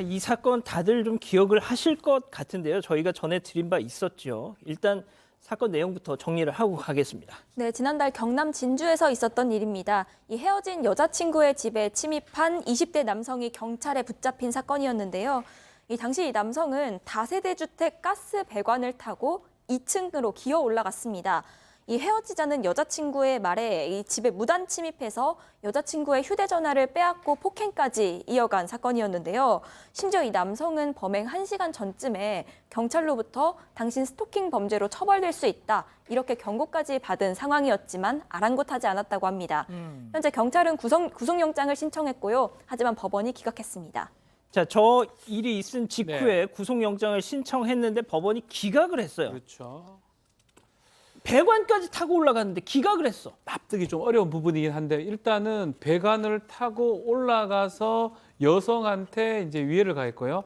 이 사건 다들 좀 기억을 하실 것 같은데요. 저희가 전에 드린 바 있었죠. 일단 사건 내용부터 정리를 하고 가겠습니다. 네, 지난달 경남 진주에서 있었던 일입니다. 이 헤어진 여자친구의 집에 침입한 20대 남성이 경찰에 붙잡힌 사건이었는데요. 이 당시 이 남성은 다세대 주택 가스 배관을 타고 2층으로 기어 올라갔습니다. 이 헤어지자는 여자친구의 말에 이 집에 무단 침입해서 여자친구의 휴대전화를 빼앗고 폭행까지 이어간 사건이었는데요. 심지어 이 남성은 범행 1시간 전쯤에 경찰로부터 당신 스토킹 범죄로 처벌될 수 있다. 이렇게 경고까지 받은 상황이었지만 아랑곳하지 않았다고 합니다. 현재 경찰은 구성, 구속영장을 신청했고요. 하지만 법원이 기각했습니다. 자, 저 일이 있은 직후에 구속영장을 신청했는데 법원이 기각을 했어요. 그렇죠. 배관까지 타고 올라갔는데 기각을 했어. 납득이 좀 어려운 부분이긴 한데 일단은 배관을 타고 올라가서 여성한테 이제 위해를 가했고요.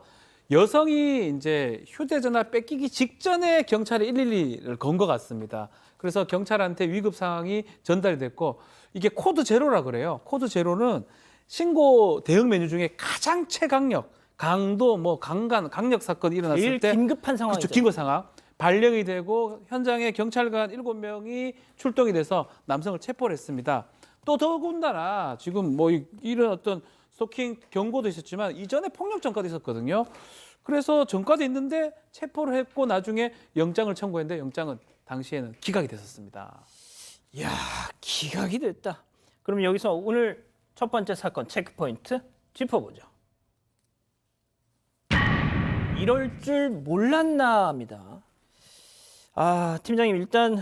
여성이 이제 휴대전화 뺏기기 직전에 경찰에 112를 건 것 같습니다. 그래서 경찰한테 위급 상황이 전달이 됐고 이게 코드 제로라 그래요. 코드 제로는 신고 대응 메뉴 중에 가장 최강력, 강도, 뭐 강간, 강력 사건이 일어났을 제일 때 긴급한 상황이죠. 그렇죠. 긴급 상황. 발령이 되고 현장에 경찰관 7명이 출동이 돼서 남성을 체포를 했습니다. 또 더군다나 지금 뭐 이- 이런 어떤 스토킹 경고도 있었지만 이전에 폭력 전과도 있었거든요. 그래서 전과도 있는데 체포를 했고 나중에 영장을 청구했는데 영장은 당시에는 기각이 됐었습니다. 이야, 기각이 됐다. 그럼 여기서 오늘 첫 번째 사건 체크포인트 짚어보죠. 이럴 줄 몰랐나입니다. 아, 팀장님 일단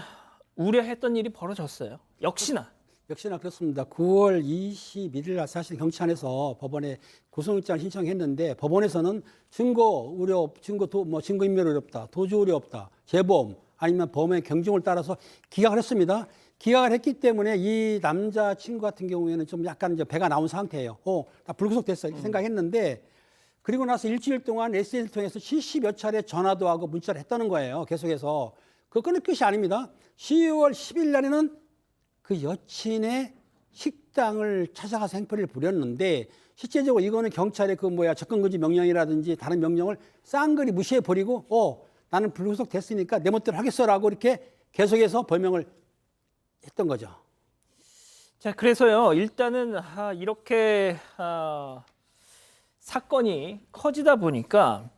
우려했던 일이 벌어졌어요. 역시나 역시나 그렇습니다. 9월 21일 날 사실 경찰에서 법원에 구속영장을 신청했는데 법원에서는 증거 우려, 없- 증거 도, 뭐 증거 인멸 어렵다, 도주 우려 없다, 재범 아니면 범의 경중을 따라서 기각을 했습니다. 기각을 했기 때문에 이 남자 친구 같은 경우에는 좀 약간 이제 배가 나온 상태예요. 어, 나 불구속됐어 이렇게 생각했는데 그리고 나서 일주일 동안 SNS를 통해서 70여 차례 전화도 하고 문자를 했다는 거예요. 계속해서 그거는 끝이 아닙니다. 10월 10일 날에는 그 여친의 식당을 찾아가서 행패를 부렸는데 실제적으로 이거는 경찰의 그 뭐야 접근금지 명령이라든지 다른 명령을 쌍그리 무시해 버리고 어 나는 불구속 됐으니까 내 멋대로 하겠어라고 이렇게 계속해서 범행을 했던 거죠. 자, 그래서요. 일단은 아, 이렇게 아, 사건이 커지다 보니까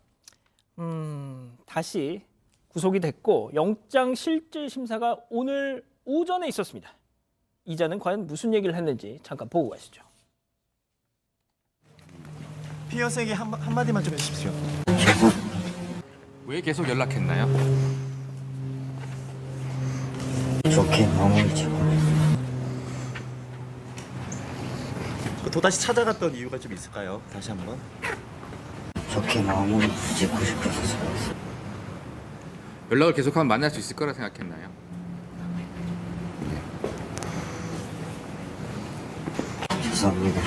음, 다시 구속이 됐고 영장 실질 심사가 오늘 오전에 있었습니다. 이자는 과연 무슨 얘기를 했는지 잠깐 보고 가시죠. 피어스에게 한, 한마디만 좀 해주십시오. 왜 계속 연락했나요? 좋게 마무리지 그 또다시 찾아갔던 이유가 좀 있을까요? 다시 한번. 좋게 마무리 짓고 싶어서 연락을 계속하면 만날 수 있을 거라 생각했나요? 죄송합니다.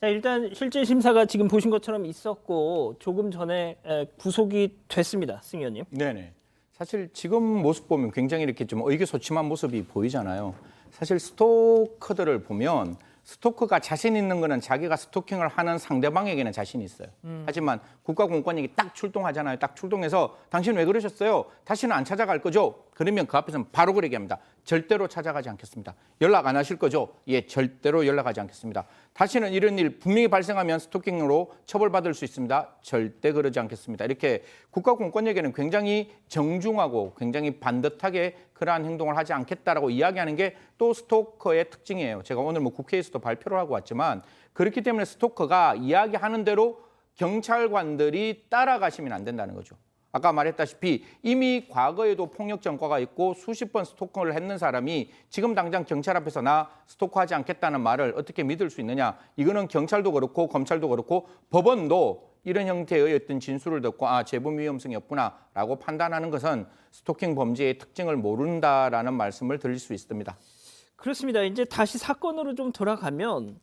자, 일단 실질 심사가 지금 보신 것처럼 있었고 조금 전에 에, 구속이 됐습니다. 승 의원님. 네네. 사실 지금 모습 보면 굉장히 이렇게 좀 의기소침한 모습이 보이잖아요. 사실 스토커들을 보면 스토커가 자신 있는 거는 자기가 스토킹을 하는 상대방에게는 자신이 있어요. 하지만 국가 공권력이 딱 출동하잖아요. 딱 출동해서 당신 왜 그러셨어요? 다시는 안 찾아갈 거죠? 그러면 그 앞에서는 바로 그러게 합니다. 절대로 찾아가지 않겠습니다. 연락 안 하실 거죠? 예, 절대로 연락하지 않겠습니다. 다시는 이런 일 분명히 발생하면 스토킹으로 처벌받을 수 있습니다. 절대 그러지 않겠습니다. 이렇게 국가 공권력에는 굉장히 정중하고 굉장히 반듯하게 그러한 행동을 하지 않겠다라고 이야기하는 게 또 스토커의 특징이에요. 제가 오늘 뭐 국회에서도 발표를 하고 왔지만 그렇기 때문에 스토커가 이야기하는 대로 경찰관들이 따라가시면 안 된다는 거죠. 아까 말했다시피 이미 과거에도 폭력 전과가 있고 수십 번 스토커를 했는 사람이 지금 당장 경찰 앞에서 나 스토커하지 않겠다는 말을 어떻게 믿을 수 있느냐? 이거는 경찰도 그렇고 검찰도 그렇고 법원도 이런 형태의 어떤 진술을 듣고 아 재범 위험성이 없구나라고 판단하는 것은 스토킹 범죄의 특징을 모른다라는 말씀을 드릴 수 있습니다. 그렇습니다. 이제 다시 사건으로 좀 돌아가면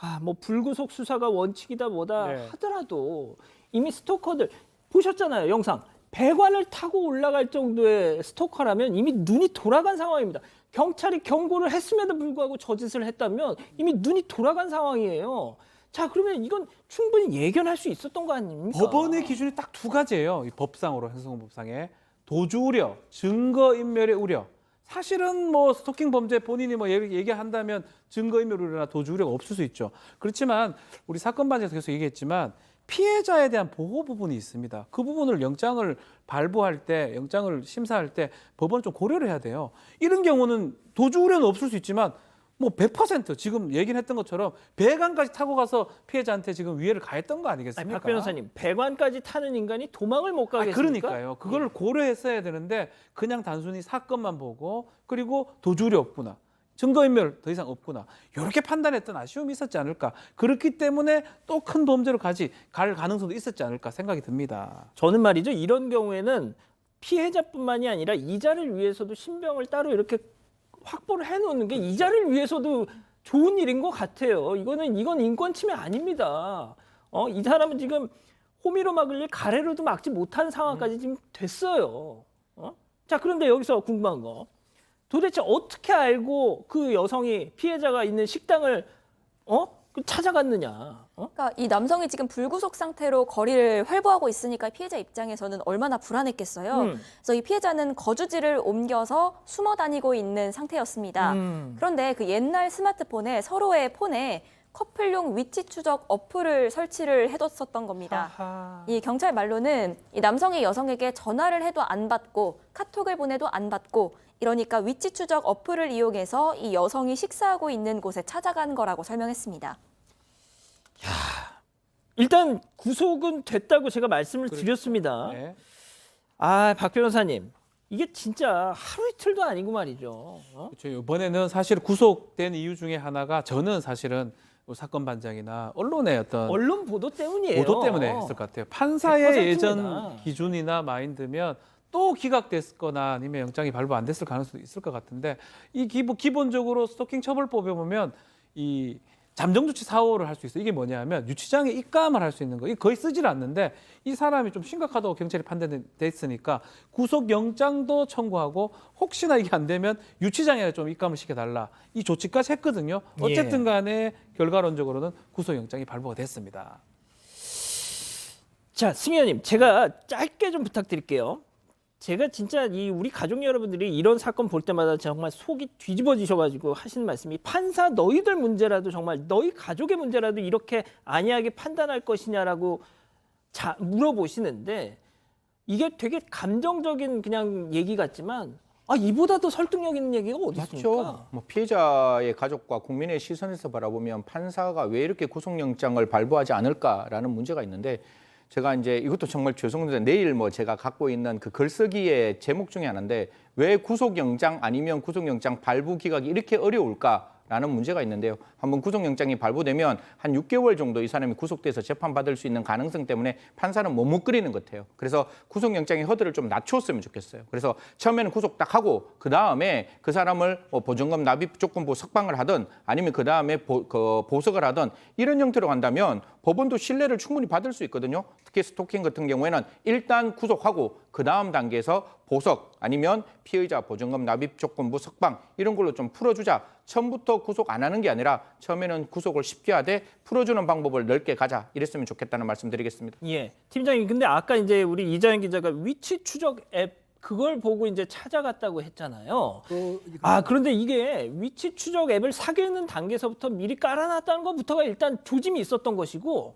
아, 뭐 불구속 수사가 원칙이다 뭐다 네. 하더라도 이미 스토커들 보셨잖아요, 영상. 배관을 타고 올라갈 정도의 스토커라면 이미 눈이 돌아간 상황입니다. 경찰이 경고를 했음에도 불구하고 저 짓을 했다면 이미 눈이 돌아간 상황이에요. 자 그러면 이건 충분히 예견할 수 있었던 거 아닙니까? 법원의 기준이 딱 두 가지예요. 이 법상으로 형사소송법상에 도주 우려, 증거 인멸의 우려. 사실은 뭐 스토킹 범죄 본인이 뭐 얘기- 얘기한다면 증거 인멸 우려나 도주 우려가 없을 수 있죠. 그렇지만 우리 사건 반에서 계속 얘기했지만 피해자에 대한 보호 부분이 있습니다. 그 부분을 영장을 발부할 때, 영장을 심사할 때 법원은 좀 고려를 해야 돼요. 이런 경우는 도주 우려는 없을 수 있지만 뭐 100% 지금 얘기는 했던 것처럼 배관까지 타고 가서 피해자한테 지금 위해를 가했던 거 아니, 아니겠습니까? 박 변호사님 배관까지 타는 인간이 도망을 못 아, 가겠습니까? 그러니까요. 그걸 고려했어야 되는데 그냥 단순히 사건만 보고 그리고 도주리 없구나. 증거인멸 더 이상 없구나. 이렇게 판단했던 아쉬움이 있었지 않을까. 그렇기 때문에 또 큰 범죄로 가지 갈 가능성도 있었지 않을까 생각이 듭니다. 저는 말이죠. 이런 경우에는 피해자뿐만이 아니라 이자를 위해서도 신병을 따로 이렇게 확보를 해놓는 게 이자를 위해서도 좋은 일인 것 같아요. 이거는 이건 인권 침해 아닙니다. 어, 이 사람은 지금 호미로 막을 일 가래로도 막지 못한 상황까지 지금 됐어요. 어? 자, 그런데 여기서 궁금한 거. 도대체 어떻게 알고 그 여성이 피해자가 있는 식당을 어? 그 찾아갔느냐? 어? 그러니까 이 남성이 지금 불구속 상태로 거리를 활보하고 있으니까 피해자 입장에서는 얼마나 불안했겠어요. 음. 그래서 이 피해자는 거주지를 옮겨서 숨어 다니고 있는 상태였습니다. 음. 그런데 그 옛날 스마트폰에 서로의 폰에 커플용 위치 추적 어플을 설치를 해뒀었던 겁니다. 아하. 이 경찰 말로는 이 남성이 여성에게 전화를 해도 안 받고 카톡을 보내도 안 받고 이러니까 위치 추적 어플을 이용해서 이 여성이 식사하고 있는 곳에 찾아간 거라고 설명했습니다. 일단 구속은 됐다고 제가 말씀을 드렸습니다. 네. 아, 박 변호사님. 이게 진짜 하루 이틀도 아니고 말이죠. 어? 그렇죠. 이번에는 사실 구속된 이유 중에 하나가 저는 사실은 뭐 사건 반장이나 언론의 어떤 언론 보도 때문이에요. 보도 때문에 했을 것 같아요. 판사의 100% 예전 입니다. 기준이나 마인드면 또 기각됐거나 아니면 영장이 발부 안 됐을 가능성도 있을 것 같은데 이 기본 기본적으로 스토킹 처벌법에 보면 이 잠정 조치 사호를 할 수 있어. 요 이게 뭐냐면 유치장에 입감을 할 수 있는 거. 이 거의 쓰질 않는데 이 사람이 좀 심각하다고 경찰이 판단됐으니까 구속 영장도 청구하고 혹시나 이게 안 되면 유치장에 좀 입감을 시켜달라. 이 조치까지 했거든요. 어쨌든 간에 결과론적으로는 구속 영장이 발부가 됐습니다. 자, 승희 의원님, 제가 짧게 좀 부탁드릴게요. 제가 진짜 이 우리 가족 여러분들이 이런 사건 볼 때마다 정말 속이 뒤집어지셔가지고 하시는 말씀이 판사 너희들 문제라도 정말 너희 가족의 문제라도 이렇게 안이하게 판단할 것이냐라고 자, 물어보시는데 이게 되게 감정적인 그냥 얘기 같지만 아 이보다 더 설득력 있는 얘기가 어디 있습니까? 맞죠. 뭐 피해자의 가족과 국민의 시선에서 바라보면 판사가 왜 이렇게 구속영장을 발부하지 않을까라는 문제가 있는데 제가 이제 이것도 정말 죄송한데 내일 뭐 제가 갖고 있는 그 글쓰기의 제목 중에 하나인데 왜 구속영장 아니면 구속영장 발부 기각이 이렇게 어려울까? 라는 문제가 있는데요. 한번 구속영장이 발부되면 한 6개월 정도 이 사람이 구속돼서 재판받을 수 있는 가능성 때문에 판사는 머뭇거리는 것 같아요. 그래서 구속영장의 허들을 좀 낮췄으면 좋겠어요. 그래서 처음에는 구속 딱 하고 그 다음에 그 사람을 뭐 보정금 납입 조건부 석방을 하든 아니면 그 다음에 그 보석을 하든 이런 형태로 간다면 법원도 신뢰를 충분히 받을 수 있거든요. 특히 스토킹 같은 경우에는 일단 구속하고 그 다음 단계에서 보석 아니면 피의자 보증금 납입 조건부 석방 이런 걸로 좀 풀어주자. 처음부터 구속 안 하는 게 아니라 처음에는 구속을 쉽게 하되 풀어주는 방법을 넓게 가자. 이랬으면 좋겠다는 말씀드리겠습니다. 예, 팀장님. 근데 아까 이제 우리 이자연 기자가 위치 추적 앱 그걸 보고 이제 찾아갔다고 했잖아요. 그, 아 그런데 이게 위치 추적 앱을 사귀는 단계에서부터 미리 깔아놨다는 것부터가 일단 조짐이 있었던 것이고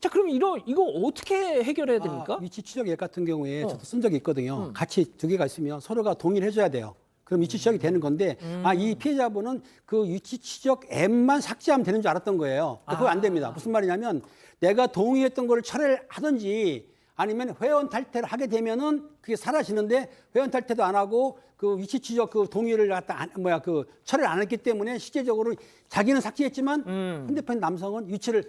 자 그럼 이거 이거 어떻게 해결해야 됩니까? 아, 위치 추적 앱 같은 경우에 어. 저도 쓴 적이 있거든요. 음. 같이 두 개가 있으면 서로가 동의를 해줘야 돼요. 그럼 위치 추적이 되는 건데 음. 아이 피해자분은 그 위치 추적 앱만 삭제하면 되는 줄 알았던 거예요. 근데 그거 아. 안 됩니다. 무슨 말이냐면 내가 동의했던 거를 철회를 하든지 아니면 회원 탈퇴를 하게 되면은 그게 사라지는데 회원 탈퇴도 안 하고 그 위치 추적 그 동의를 갖다 안, 뭐야 그 철회를 안 했기 때문에 실제적으로 자기는 삭제했지만 음. 핸드폰 남성은 위치를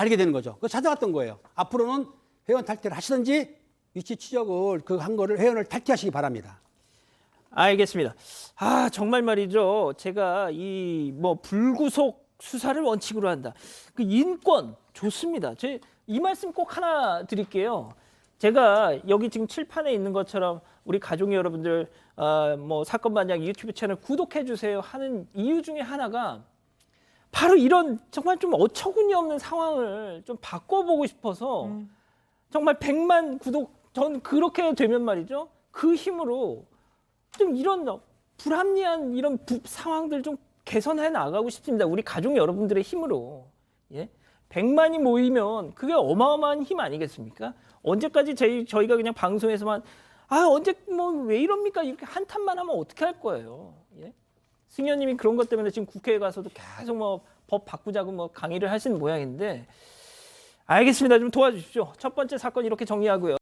알게 되는 거죠. 그거 찾아갔던 거예요. 앞으로는 회원 탈퇴를 하시든지 위치 추적을 그 한 거를 회원을 탈퇴하시기 바랍니다. 알겠습니다. 아 정말 말이죠. 제가 이 뭐 불구속 수사를 원칙으로 한다. 그 인권 좋습니다. 제 이 말씀 꼭 하나 드릴게요. 제가 여기 지금 칠판에 있는 것처럼 우리 가족 여러분들 어, 뭐 사건 반장 유튜브 채널 구독해 주세요 하는 이유 중에 하나가 바로 이런 정말 좀 어처구니 없는 상황을 좀 바꿔보고 싶어서 정말 100만 구독 전 그렇게 되면 말이죠. 그 힘으로 좀 이런 불합리한 이런 부- 상황들 좀 개선해 나가고 싶습니다. 우리 가족 여러분들의 힘으로. 예? 100만이 모이면 그게 어마어마한 힘 아니겠습니까? 언제까지 저희, 저희가 그냥 방송에서만 아, 언제 뭐 왜 이럽니까? 이렇게 한탄만 하면 어떻게 할 거예요? 예? 승현님이 그런 것 때문에 지금 국회에 가서도 계속 뭐 법 바꾸자고 뭐 강의를 하시는 모양인데 알겠습니다. 좀 도와주십시오. 첫 번째 사건 이렇게 정리하고요.